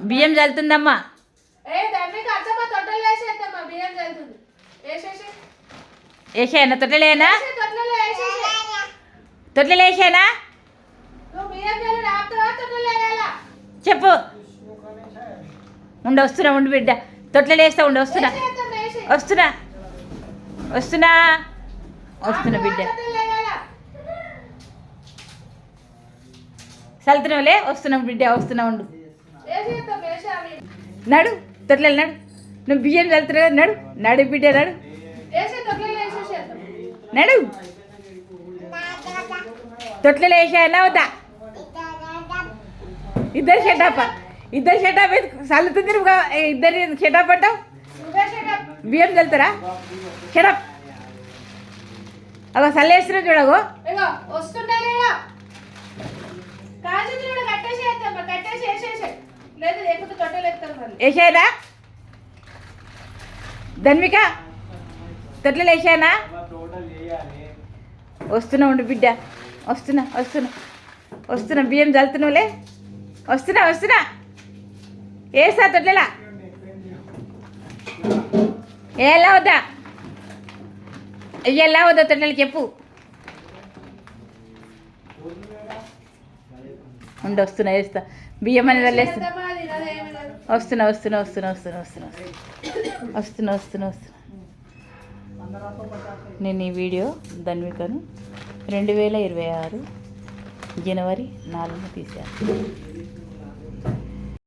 బియ్యం చల్లుతుందమ్మా. వేసేనా తొట్టలేనా తొట్టెలు చెప్పు. ఉండి వస్తున్నా ఉండి బిడ్డ. తొట్లలో వేస్తా ఉండి వస్తున్నా. వస్తున్నా. వస్తున్నా. వస్తున్నా బిడ్డ. చల్లుతున్నావులే వస్తున్నాం బిడ్డ వస్తున్నా ఉండు. నడు తొట్టెలు నడు. నువ్వు బియ్యం చల్లుతున్నావు నడు. నడు బిడ్డ నడు. నడు. తొట్లలో వేసానా వద్దా? ఇద్దరు షెటాప. ఇద్దరు షెటాప్ చల్లుతుంది నువ్వు ఇద్దరు షెటాప్ అంటావు? బియ్యం చల్లుతారా? షెటాప్. అగో. చల్లేస్తున్నావు చూడగో వస్తుంటా వేసానా ధన్విక తొట్లలో వేసానా వస్తున్నా ఉండు బిడ్డ. వస్తున్నా వస్తున్నా. వస్తున్నా బియ్యం చల్లుతున్నావులే. వస్తున్నా వస్తున్నా. వేసా తొట్లలా? ఎలా వద్దా ఎలా వద్దా తొట్లలు చెప్పు. ఉండి వస్తున్నా వేస్తా బియ్యం అనేది వెళ్ళేస్తున్నా వస్తున్నా వస్తున్నా వస్తున్నా వస్తున్నా వస్తున్నా వస్తున్నా వస్తున్నా వస్తున్నా. నేను ఈ వీడియో ధన్వికను రెండు వేల ఇరవై ఆరు జనవరి నాలుగున తీశాను.